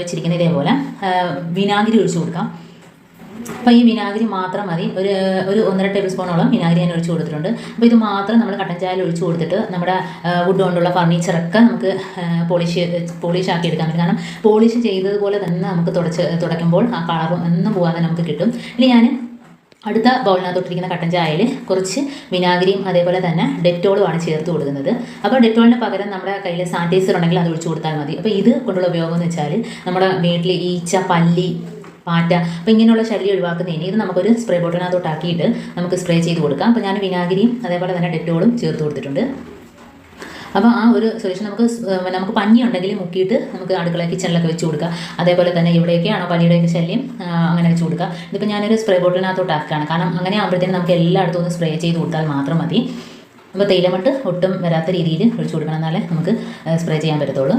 വെച്ചിരിക്കുന്ന ഇതേപോലെ. വിനാഗിരി ഒഴിച്ചു കൊടുക്കാം. അപ്പോൾ ഈ വിനാഗിരി മാത്രം മതി. ഒരു ഒരു ഒന്നര ടേബിൾ സ്പൂണോളം വിനാഗിരി ഞാൻ ഒഴിച്ചു കൊടുത്തിട്ടുണ്ട്. അപ്പോൾ ഇത് മാത്രം നമ്മൾ കട്ടൻ ചായയിൽ ഒഴിച്ചു കൊടുത്തിട്ട് നമ്മുടെ വുഡ് കൊണ്ടുള്ള ഫർണിച്ചറൊക്കെ നമുക്ക് പോളിഷ് പോളിഷ് ആക്കി എടുക്കാൻ പറ്റും. കാരണം പോളിഷ് ചെയ്തതുപോലെ തന്നെ നമുക്ക് തുടച്ച് തുടയ്ക്കുമ്പോൾ ആ കളറും ഒന്നും പോകാതെ നമുക്ക് കിട്ടും. ഇനി ഞാൻ അടുത്ത ബൗളിനകത്തോട്ടിരിക്കുന്ന കട്ടൻ ചായയിൽ കുറച്ച് വിനാഗിരിയും അതേപോലെ തന്നെ ഡെറ്റോളുമാണ് ചേർത്ത് കൊടുക്കുന്നത്. അപ്പോൾ ഡെറ്റോളിന് പകരം നമ്മുടെ കയ്യിൽ സാനിറ്റൈസർ ഉണ്ടെങ്കിൽ അത് ഒഴിച്ചു കൊടുത്താൽ മതി. അപ്പോൾ ഇത് കൊണ്ടുള്ള ഉപയോഗം എന്ന് വെച്ചാൽ നമ്മുടെ വീട്ടിൽ ഈച്ച പല്ലി പാറ്റ അപ്പോൾ ഇങ്ങനെയുള്ള ശല്യം ഒഴിവാക്കുന്നതിന് ഇത് നമുക്കൊരു സ്പ്രേ ബോട്ടിനകത്തോട്ടാക്കിയിട്ട് നമുക്ക് സ്പ്രേ ചെയ്ത് കൊടുക്കാം. അപ്പോൾ ഞാൻ വിനാഗിരിയും അതേപോലെ തന്നെ ഡെറ്റോളും ചേർത്ത് കൊടുത്തിട്ടുണ്ട്. അപ്പോൾ ആ ഒരു സൊല്യൂഷൻ നമുക്ക് നമുക്ക് പഞ്ഞി ഉണ്ടെങ്കിൽ മുക്കിയിട്ട് നമുക്ക് അടുക്കള കിച്ചണിലൊക്കെ വെച്ച് കൊടുക്കുക. അതേപോലെ തന്നെ ഇവിടെയൊക്കെയാണോ പനിയുടെയൊക്കെ ശല്യം അങ്ങനെ വെച്ച് കൊടുക്കുക. ഇതിപ്പോൾ ഞാനൊരു സ്പ്രേ ബോട്ടിലിനകത്തോട്ട് ആക്കുകയാണ്. കാരണം അങ്ങനെ ആകുമ്പോഴത്തേനും നമുക്ക് എല്ലായിടത്തും ഒന്ന് സ്പ്രേ ചെയ്ത് കൊടുത്താൽ മാത്രം മതി. അപ്പോൾ തേയിലമട്ട് ഒട്ടും വരാത്ത രീതിയിൽ ഒഴിച്ചു കൊടുക്കണം. എന്നാലേ നമുക്ക് സ്പ്രേ ചെയ്യാൻ പറ്റത്തുള്ളൂ.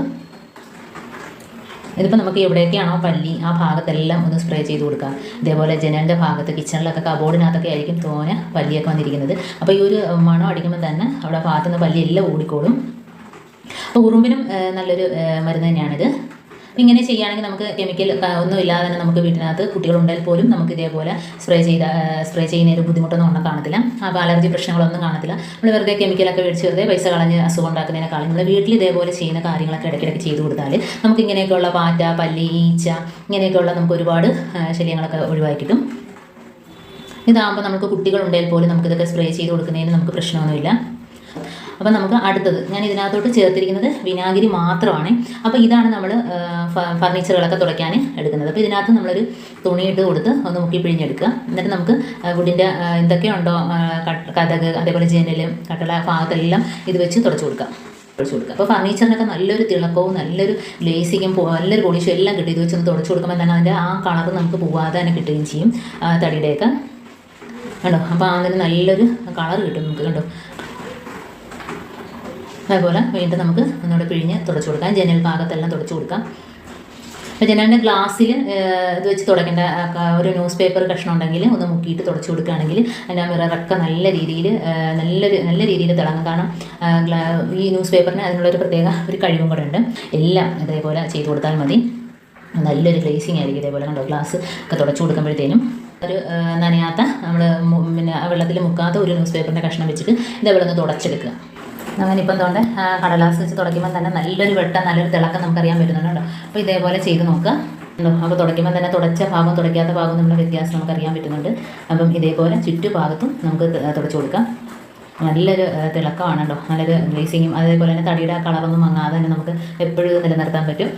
ഇതിപ്പോൾ നമുക്ക് എവിടെയൊക്കെയാണോ പല്ലി ആ ഭാഗത്തെല്ലാം ഒന്ന് സ്പ്രേ ചെയ്ത് കൊടുക്കാം ഇതേപോലെ ജനലിന്റെ ഭാഗത്ത് കിച്ചണിലൊക്കെ കബോർഡിനകത്തൊക്കെ ആയിരിക്കും തോന പല്ലിയൊക്കെ വന്നിരിക്കുന്നത്. അപ്പോൾ ഈ ഒരു മണം അടിക്കുമ്പോൾ തന്നെ അവിടെ ഭാഗത്തുനിന്ന് പല്ലിയെല്ലാം ഓടിക്കോളും അപ്പോൾ ഉറുമ്പിനും നല്ലൊരു മരുന്ന് തന്നെയാണിത്. അപ്പോൾ ഇങ്ങനെ ചെയ്യുകയാണെങ്കിൽ നമുക്ക് കെമിക്കൽ ഒന്നും ഇല്ലാതെ തന്നെ നമുക്ക് വീട്ടിനകത്ത് കുട്ടികളുണ്ടെങ്കിൽ പോലും നമുക്ക് ഇതേപോലെ സ്പ്രേ ചെയ്ത സ്പ്രേ ചെയ്യുന്ന ഒരു ബുദ്ധിമുട്ടൊന്നും ഒന്നും കാണത്തില്ല. അപ്പോൾ അലർജി പ്രശ്നങ്ങളൊന്നും കാണത്തില്ല. നമ്മൾ വെറുതെ കെമിക്കലൊക്കെ മേടിച്ച് വെറുതെ പൈസ കളഞ്ഞ് അസുഖം ഉണ്ടാക്കുന്നതിനേക്കാളും നമ്മൾ വീട്ടിൽ ഇതേപോലെ ചെയ്യുന്ന കാര്യങ്ങളൊക്കെ ഇടയ്ക്കിടയ്ക്ക് ചെയ്തു കൊടുത്താൽ നമുക്ക് ഇങ്ങനെയൊക്കെയുള്ള പാറ്റ പല്ലി ഈച്ച ഇങ്ങനെയൊക്കെയുള്ള നമുക്ക് ഒരുപാട് ശല്യങ്ങളൊക്കെ ഒഴിവാക്കി കിട്ടും. ഇതാകുമ്പോൾ നമുക്ക് കുട്ടികളുണ്ടെങ്കിൽ പോലും നമുക്കിതൊക്കെ സ്പ്രേ ചെയ്ത് കൊടുക്കുന്നതിന് നമുക്ക് പ്രശ്നമൊന്നുമില്ല. അപ്പോൾ നമുക്ക് അടുത്തത്. ഞാൻ ഇതിനകത്തോട്ട് ചേർത്തിരിക്കുന്നത് വിനാഗിരി മാത്രമാണ്. അപ്പോൾ ഇതാണ് നമ്മൾ ഫർണിച്ചറുകളൊക്കെ തുടയ്ക്കാൻ എടുക്കുന്നത്. അപ്പോൾ ഇതിനകത്ത് നമ്മളൊരു തുണിയിട്ട് കൊടുത്ത് ഒന്ന് മുക്കി പിഴിഞ്ഞെടുക്കുക. എന്നിട്ട് നമുക്ക് വുഡിന്റെ എന്തൊക്കെയുണ്ടോ കഥക് അതേപോലെ ജനൽ കട്ടള ഭാഗത്തെല്ലാം ഇത് വെച്ച് തുടച്ചു കൊടുക്കുക. തുടച്ചു കൊടുക്കുക. അപ്പോൾ ഫർണിച്ചറിനൊക്കെ നല്ലൊരു തിളക്കവും നല്ലൊരു ലേസിങ്ങും നല്ലൊരു പോളിഷും എല്ലാം കിട്ടി. ഇത് വെച്ച് ഒന്ന് തുടച്ചു കൊടുക്കുമ്പോൾ തന്നെ അതിന്റെ ആ കളർ നമുക്ക് പോവാതെ തന്നെ കിട്ടുകയും ചെയ്യും തടിയുടെയൊക്കെ. കണ്ടോ? അപ്പോൾ അതിന് നല്ലൊരു കളർ കിട്ടും നമുക്ക്. കണ്ടോ? അതുപോലെ വീണ്ടും നമുക്ക് ഒന്നുകൂടെ പിഴിഞ്ഞ് തുടച്ചു കൊടുക്കാം. ജനൽ ഭാഗത്തെല്ലാം തുടച്ചു കൊടുക്കാം. അപ്പോൾ ജനലിന്റെ ഗ്ലാസ്സിൽ ഇത് വെച്ച് തുടയ്ക്കേണ്ട ഒരു ന്യൂസ് പേപ്പർ കഷ്ണം ഉണ്ടെങ്കിൽ ഒന്ന് മുക്കിയിട്ട് തുടച്ചു കൊടുക്കുകയാണെങ്കിൽ അതിന്റെ മിററൊക്കെ നല്ല രീതിയിൽ നല്ലൊരു നല്ല രീതിയിൽ തിളങ്ങും. കാരണം ഈ ന്യൂസ് പേപ്പറിന് അതിനുള്ളൊരു പ്രത്യേക ഒരു കഴിവും കൂടെ ഉണ്ട്. എല്ലാം ഇതേപോലെ ചെയ്തു കൊടുത്താൽ മതി. നല്ലൊരു ഗ്ലേസിങ് ആയിരിക്കും ഇതേപോലെ കണ്ടോ? ഗ്ലാസ് ഒക്കെ തുടച്ചു കൊടുക്കുമ്പോഴത്തേനും. ഒരു നനയാത്ത നമ്മൾ പിന്നെ വെള്ളത്തിൽ മുക്കാത്ത ഒരു ന്യൂസ് പേപ്പറിന്റെ കഷ്ണം വെച്ചിട്ട് ഇതേപോലെ ഒന്ന് തുടച്ചെടുക്കുക. അങ്ങനെ ഇപ്പം തോണ്ട് കടലാസ് വെച്ച് തുടയ്ക്കുമ്പോൾ തന്നെ നല്ലൊരു വെട്ടം നല്ലൊരു തിളക്കം നമുക്കറിയാൻ പറ്റുന്നുണ്ട് അപ്പോൾ ഇതേപോലെ ചെയ്ത് നോക്കുക അപ്പോൾ തുടയ്ക്കുമ്പോൾ തന്നെ തുടച്ച ഭാഗം തുടയ്ക്കാത്ത ഭാഗം നമ്മുടെ വ്യത്യാസം നമുക്കറിയാൻ പറ്റുന്നുണ്ട്. അപ്പം ഇതേപോലെ ചുറ്റുഭാഗത്തും നമുക്ക് തുടച്ചു കൊടുക്കാം. നല്ലൊരു ആ, തിളക്കമാണ് കേട്ടോ. നല്ലൊരു ഗ്ലേസിങ്ങും അതേപോലെ തന്നെ തടിയുടെ കളറൊന്നും മങ്ങാതെ തന്നെ നമുക്ക് എപ്പോഴും നിലനിർത്താൻ പറ്റും.